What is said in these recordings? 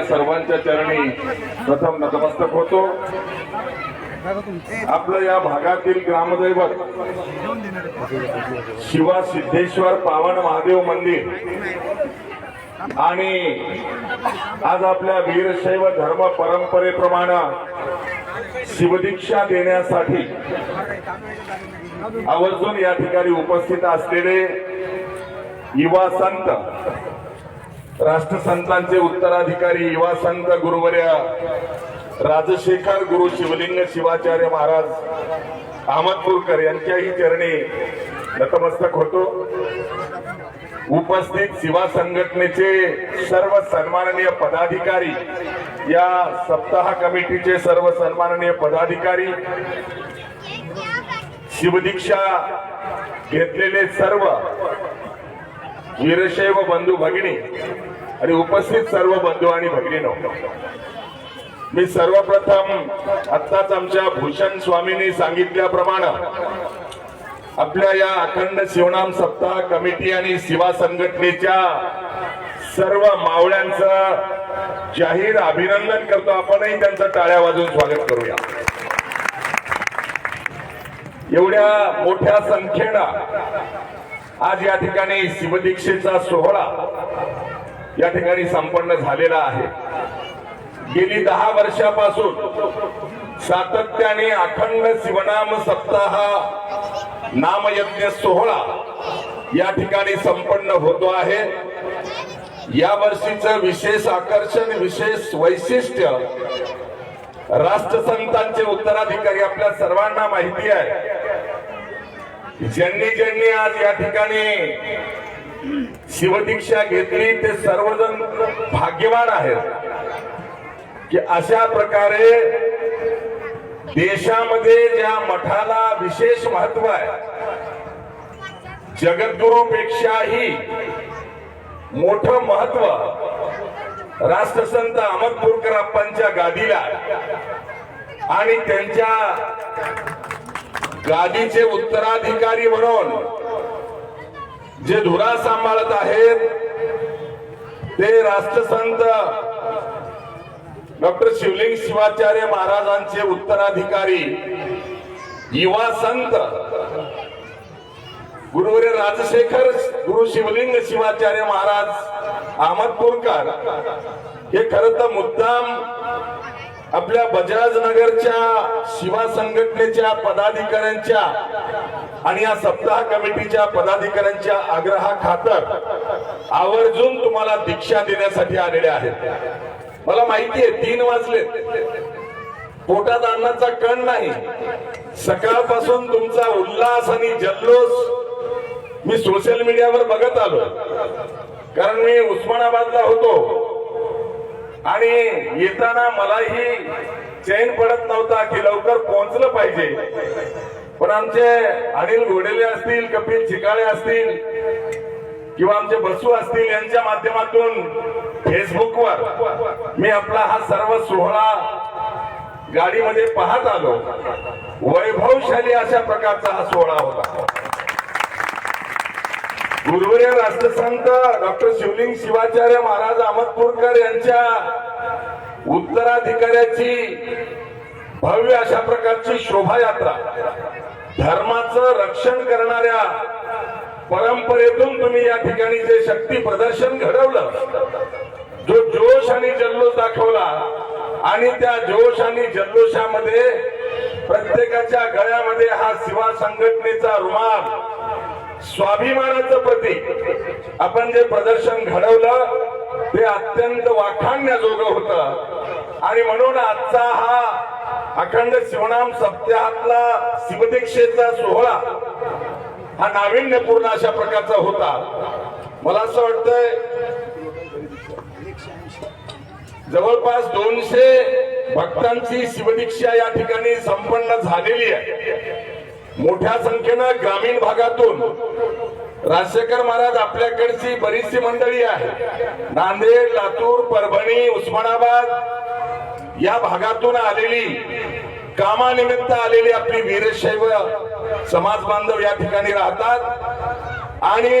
सर्वांच्या चरणी प्रथम नतमस्तक होतो. आपलं या भागातील ग्रामदैवत शिवा सिद्धेश्वर पावन महादेव मंदिर. आणि आज आपल्या वीरशैव धर्म परंपरेप्रमाणे शिवदीक्षा देण्यासाठी आवर्जून या ठिकाणी उपस्थित असलेले युवा संत राष्ट्रसंतांचे उत्तराधिकारी युवा संत गुरुवर्या राजशेखर गुरु शिवलिंग शिवाचार्य महाराज अहमदपूरकर यांच्याही चरणी नतमस्तक होतो. उपस्थित शिवा संघटनेचे सर्व सन्माननीय पदाधिकारी या सप्ताह कमिटीचे सर्व सन्माननीय पदाधिकारी शिवदीक्षा घेतलेले सर्व वीरशैव बंधू भगिनी आणि उपस्थित सर्व बंधू आणि भगिनीनो मी सर्वप्रथम आत्ताच आमच्या भूषण स्वामींनी सांगितल्याप्रमाणे आपल्या या अखंड शिवनाम सप्ताह कमिटी आणि शिवा संघटनेच्या सर्व मावळ्यांचं जाहीर अभिनंदन करतो. आपणही त्यांचं टाळ्या वाजवून स्वागत करूया. एवढ्या मोठ्या संख्येनं आज या ठिकाणी शिवदीक्षेचा सोहळा या ठिकाणी संपन्न झालेला आहे. गेली दहा वर्षापासून सातत्याने अखंड शिवनाम सप्ताह नामयज्ञ सोहळा या ठिकाणी संपन्न होतो आहे. या वर्षीचं विशेष आकर्षण विशेष वैशिष्ट्य राष्ट्रसंतांचे उत्तराधिकारी आपल्या सर्वांना माहिती आहे. ज्यांनी ज्यांनी आज या ठिकाणी शिवदीक्षा घेतली ते सर्वजण भाग्यवान आहेत. की अशा प्रकारे देशामध्ये ज्या मठाला विशेष महत्त्व आहे जगद्गुरूपेक्षाही मोठं महत्त्व राष्ट्रसंत अहमदपूरकर अप्पांच्या गादीला आणि त्यांच्या गादीचे उत्तराधिकारी म्हणून जे धुरा सांभाळत आहेत ते राष्ट्रसंत डॉक्टर शिवलिंग शिवाचार्य महाराजांचे उत्तराधिकारी युवा संत गुरुवरे राजशेखर गुरु शिवलिंग शिवाचार्य महाराज अहमदपूरकर हे खर तर मुद्दाम आपल्या बजाजनगरच्या शिवा संघटनेच्या पदाधिकाऱ्यांच्या आणि या सप्ताह कमिटीच्या पदाधिकाऱ्यांच्या आग्रहा खातर आवर्जून तुम्हाला दीक्षा देण्यासाठी आलेले आहेत. मला माहिती आहे तीन वाजले. पोटात अन्नाचा कण नाही. सकाळपासून तुमचा उल्हास आणि जल्लोष मी सोशल मीडियावर बघत आलो. कारण मी उस्मानाबादला होतो. आणि येताना मलाही चैन पडत नव्हता की लवकर पोहोचलं पाहिजे. पण आमचे अनिल घोडेले असतील कपिल चिकाळे असतील किंवा आमचे बसू असतील यांच्या माध्यमातून फेसबुकवर मी आपला हा सर्व सोहळा गाडीमध्ये पाहत आलो. वैभवशाली अशा प्रकारचा हा सोहळा होता. गुरुवर्य राष्ट्रसंत डॉक्टर शिवलिंग शिवाचार्य महाराज अहमदपूरकर यांच्या उत्तराधिकाऱ्याची भव्य अशा प्रकारची शोभायात्रा. धर्माचं रक्षण करणाऱ्या परंपरेतून तुम्ही या ठिकाणी जे शक्ती प्रदर्शन घडवलं जो जोश आणि जल्लोष दाखवला आणि त्या जोश आणि जल्लोषामध्ये प्रत्येकाच्या गळ्यामध्ये हा शिवा संघटनेचा रुमाल स्वाभिमानाचं प्रतीक. आपण जे प्रदर्शन घडवलं ते अत्यंत वाखाणण्याजोगं होतं. आणि म्हणून आजचा हा अखंड शिवनाम सप्ताहातला शिवदीक्षेचा सोहळा हा नाविन्यपूर्ण अशा प्रकारचा होता. मला असं वाटतंय जवळपास दोनशे भक्तांची शिवदीक्षा या ठिकाणी संपन्न झालेली आहे. मोठ्या संख्येनं ग्रामीण भागातून राजशेखर महाराज आपल्याकडची बरीचशी मंडळी आहे नांदेड लातूर परभणी उस्मानाबाद या भागातून आलेली कामानिमित्त आलेली आपली वीरशैव समाज बांधव या ठिकाणी राहतात. आणि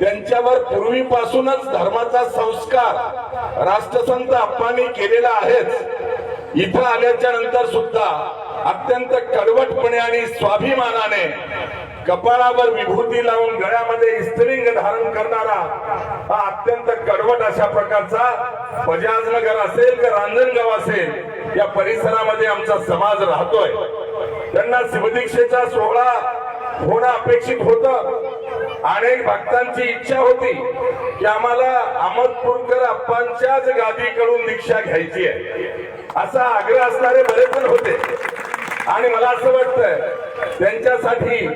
त्यांच्यावर पूर्वीपासूनच धर्माचा संस्कार राष्ट्रसंत अप्पांनी केलेला आहेच. इथं आल्याच्यानंतर सुद्धा अत्यंत कडवटपणे आणि स्वाभिमानाने कपाळावर विभूती लावून गळ्यामध्ये स्त्रिंग धारण करणारा हा अत्यंत कडवट अशा प्रकारचा बजाजनगर असेल का रांजणगाव असेल या परिसरामध्ये आमचा समाज राहतोय. त्यांना शिवदीक्षेचा सोहळा होणं अपेक्षित होतं. अनेक भक्तांची इच्छा होती की आम्हाला अहमदपूरकर अप्पांच्याच गादीकडून दीक्षा घ्यायची आहे. असा आग्रह असणारे बरेच जण होते. आणि मला असं वाटतं त्यांच्यासाठी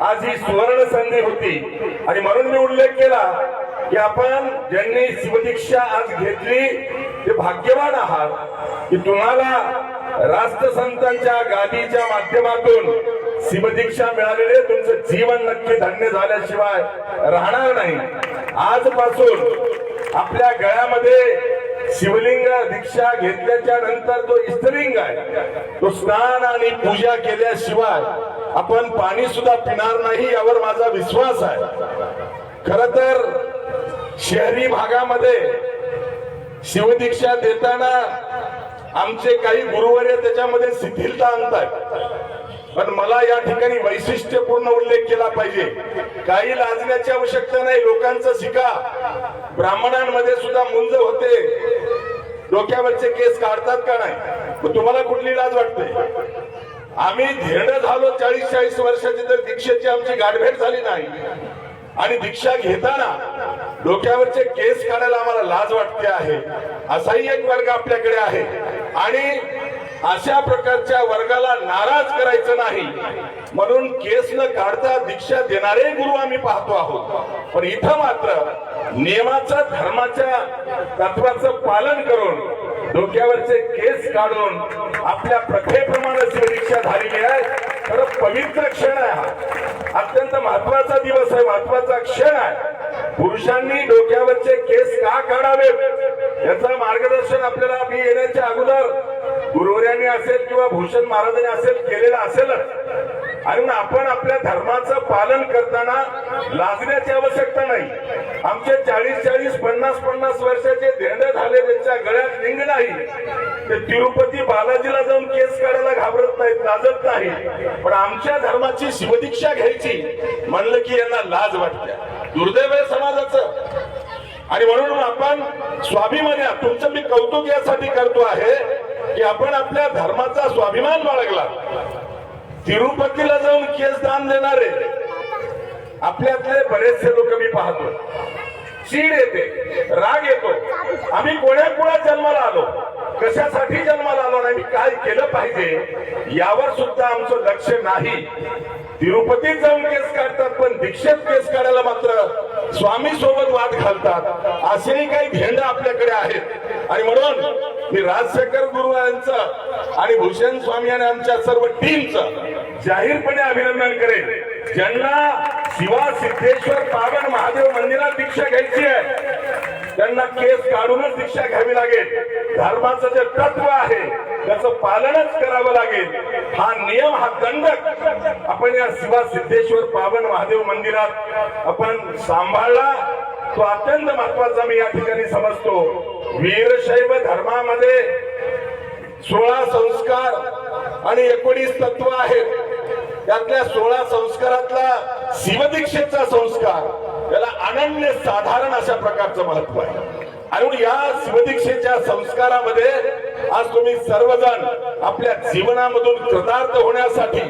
आज ही सुवर्ण संधी होती. आणि म्हणून मी उल्लेख केला की आपण ज्यांनी शिवदीक्षा आज घेतली ते भाग्यवान आहात. की तुम्हाला राष्ट्रसंतांच्या गादीच्या माध्यमातून शिवदीक्षा मिळालेले तुमचं जीवन नक्की धन्य झाल्याशिवाय राहणार नाही. आजपासून आपल्या गळ्यामध्ये शिवलिंग दीक्षा घेतल्याच्या नंतर जो इस्त्रिंग आहे तो स्नान आणि पूजा केल्याशिवाय आपण पाणी सुद्धा पिणार नाही यावर माझा विश्वास आहे. खर तर शहरी भागामध्ये शिवदीक्षा देताना आमचे काही गुरुवर्य त्याच्यामध्ये शिथिलता आणतात. पण मला या ठिकाणी वैशिष्ट्यपूर्ण उल्लेख केला पाहिजे. काही लाजण्याची आवश्यकता नाही लोकांचं शिका. ब्राह्मणांमध्ये सुद्धा मुंज होते. डोक्यावरचे केस काढतात का नाही? तुम्हाला कुठली लाज वाटते? आम्ही धेड झालो चाळीस चाळीस वर्षाची तर दीक्षेची आमची गाठभेट झाली नाही. आणि दीक्षा घेताना डोक्यावरचे केस काढायला आम्हाला लाज वाटते आहे. असाही एक वर्ग आपल्याकडे आहे. आणि अशा प्रकारच्या वर्गाला नाराज करायचं नाही. म्हणून केस न काढता दीक्षा देणारे गुरु आम्ही पाहतो आहोत. पण इथं मात्र नियमाच्या धर्माच्या तत्वाचं पालन करून डोक्यावरचे केस काढून आपल्या प्रथेप्रमाणे शिवदीक्षा झालेली आहे खरं पवित्र क्षण आहे हा. अत्यंत महत्त्वाचा दिवस आहे महत्त्वाचा क्षण आहे. पुरुषांनी डोक्यावरचे केस का काढावेत? याचं मार्गदर्शन आपल्याला मी येण्याच्या अगोदर गुरुवर्यांनी असेल किंवा भूषण महाराजांनी असेल केलेलं असेलच. आणि आपण आपल्या धर्माचं पालन करताना लाजण्याची आवश्यकता नाही. आमचे चाळीस चाळीस पन्नास पन्नास वर्षाचे धेंड झाले त्यांच्या गळ्यात लिंग नाही. ते तिरुपती बालाजीला जाऊन केस काढायला घाबरत नाहीत लाजत नाही. पण आमच्या धर्माची शिवदीक्षा घ्यायची म्हणलं की यांना लाज वाटते. दुर्दैव आहे समाजाचं. आणि म्हणून आपण स्वाभिमानी तुमचं मी कौतुक यासाठी करतो आहे की आपण आपल्या धर्माचा स्वाभिमान बाळगला. तिरुपतीला जाऊन केस दान देणारे. आपल्यातले बरेचसे लोक मी पाहतो. चीड येते राग येतो. आम्ही कोण्या कोणा जन्माला आलो? कशासाठी जन्माला आलो? नाही काय केलं पाहिजे? यावर सुद्धा आमचं लक्ष नाही. तिरुपतीत जाऊन केस काढतात पण दीक्षेत केस काढायला मात्र स्वामी सोबत वाद घालतात. असेही काही घेंड आपल्याकडे आहेत. आणि म्हणून मी राजशेखर गुरु यांचं आणि भूषण स्वामी आणि आमच्या सर्व टीमचं जाहीरपणे अभिनंदन करेन. ज्यांना शिवा सिद्धेश्वर पावन महादेव मंदिरात दीक्षा घ्यायची आहे त्यांना केस काढूनच दीक्षा घ्यावी लागेल. धर्माचं जे तत्व आहे त्याचं पालनच करावं लागेल. हा नियम हा दंडक आपण या शिवा सिद्धेश्वर पावन महादेव मंदिरात आपण सांभाळला. तो अत्यंत महत्त्वाचा मी या ठिकाणी समजतो. वीरशैव धर्मामध्ये सोळा संस्कार आणि एकोणीस तत्व आहेत. त्यातल्या सोळा संस्कारातला शिवदीक्षेचा संस्कार त्याला अनन्य साधारण अशा प्रकारचं महत्त्व आहे. आणि या शिवदीक्षेच्या संस्कारामध्ये आज तुम्ही सर्वजण आपल्या जीवनामधून कृतार्थ होण्यासाठी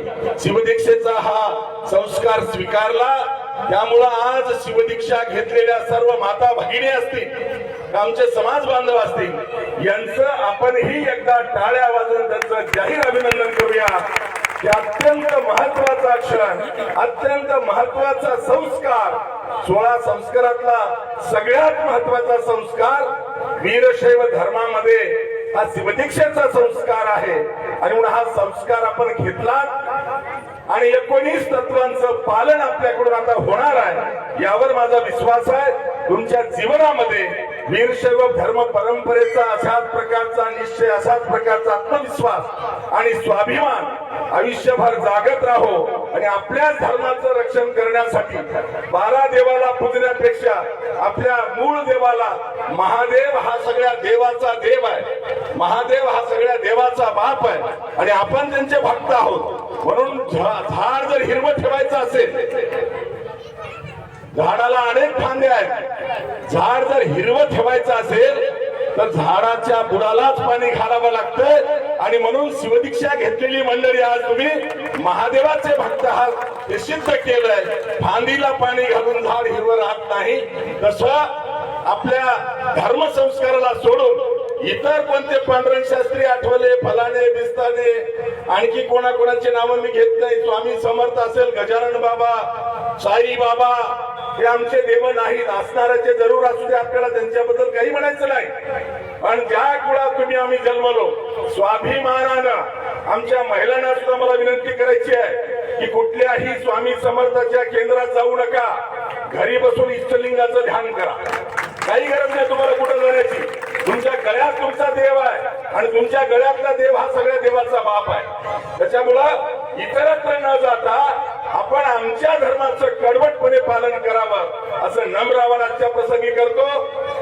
शिवदीक्षेचा हा संस्कार स्वीकारला. त्यामुळं आज शिवदीक्षा घेतलेल्या सर्व माता भगिनी असतील आमचे समाज बांधव असतील यांचं आपणही एकदा टाळ्या वाजून त्यांचं जाहीर अभिनंदन करूया. हे अत्यंत महत्त्वाचा क्षण अत्यंत महत्त्वाचा संस्कार. सोळा संस्कारातला सगळ्यात महत्त्वाचा संस्कार वीरशैव धर्मामध्ये हा शिवदीक्षेचा संस्कार आहे. आणि म्हणून हा संस्कार आपण घेतला. आणि एकोणीस तत्वांचं पालन आपल्याकडून आता होणार आहे. यावर माझा विश्वास आहे. तुमच्या जीवनामध्ये निरशैव धर्म परंपरेचा अशाच प्रकारचा निश्चय असाच प्रकारचा आत्मविश्वास आणि स्वाभिमान आयुष्यभर जागत राहो आणि आपल्याच धर्माचं रक्षण करण्यासाठी बारा देवाला पूजण्यापेक्षा आपल्या मूळ देवाला महादेव हा सगळ्या देवाचा देव आहे. महादेव हा सगळ्या देवाचा बाप आहे. आणि आपण त्यांचे भक्त आहोत म्हणून झा- झाड जर हिरवं ठेवायचं असेल झाडाला अनेक फांदे आहेत. झाड जर हिरवं ठेवायचं असेल तर झाडाच्या बुडालाच पाणी घालावं लागतं आणि म्हणून शिवदीक्षा घेतलेली मंडळी आज तुम्ही महादेवाचे भक्त आहात. हे सिद्ध केलंय. फांदीला पाणी घालून झाड हिरवं राहत नाही. तसं आपल्या धर्मसंस्काराला सोडून इतर कोणते पांढरण शास्त्री आठवले फलाने बिस्ताने आणखी कोणाकोणाचे नावं मी घेत नाही. स्वामी समर्थ असेल गजानन बाबा साई बाबा हे आमचे देव नाहीत. असणाऱ्याचे जरूर असू दे आपल्याला त्यांच्याबद्दल काही म्हणायचं नाही. पण ज्या कुळात तुम्ही आम्ही जन्मलो स्वाभिमानानं आमच्या महिलांना सुद्धा मला विनंती करायची आहे की कुठल्याही स्वामी समर्थाच्या केंद्रात जाऊ नका. घरी बसून इष्टलिंगाचं ध्यान करा. काही गरज नाही तुम्हाला कुठं जाण्याची. तुमच्या गळ्यात तुमचा देव आहे आणि तुमच्या गळ्यातला देव हा सगळ्या देवाचा बाप आहे. त्याच्यामुळं इतरत्र न जाता आपण आमच्या धर्माचं कडवट कडवटपणे पालन करावं. असं नम्र आवाहन आजच्या प्रसंगी करतो.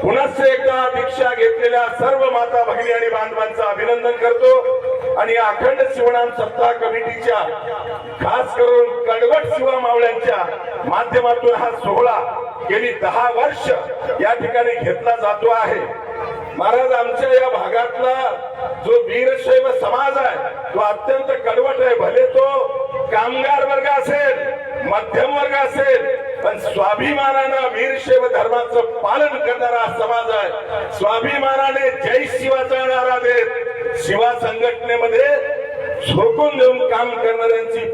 पुनश्च एकदा दीक्षा घेतलेल्या सर्व माता भगिनी आणि बांधवांचं अभिनंदन करतो. आणि या अखंड शिवणाम सप्ताह कमिटीच्या खास करून कडवट शिवा मावळ्यांच्या माध्यमातून हा सोहळा गेली दहा वर्ष या ठिकाणी घेतला जातो आहे. महाराज आमच्या या भागातला जो वीरशैव समाज आहे तो अत्यंत कडवट आहे. भले तो कामगार वर्ग असेल मध्यम वर्ग असेल पण स्वाभिमानानं वीरशैव धर्माचं पालन करणारा समाज आहे. स्वाभिमानाने जय शिवाचा नारा देत शिवा संघटनेमध्ये झोकून देऊन काम करणाऱ्यांची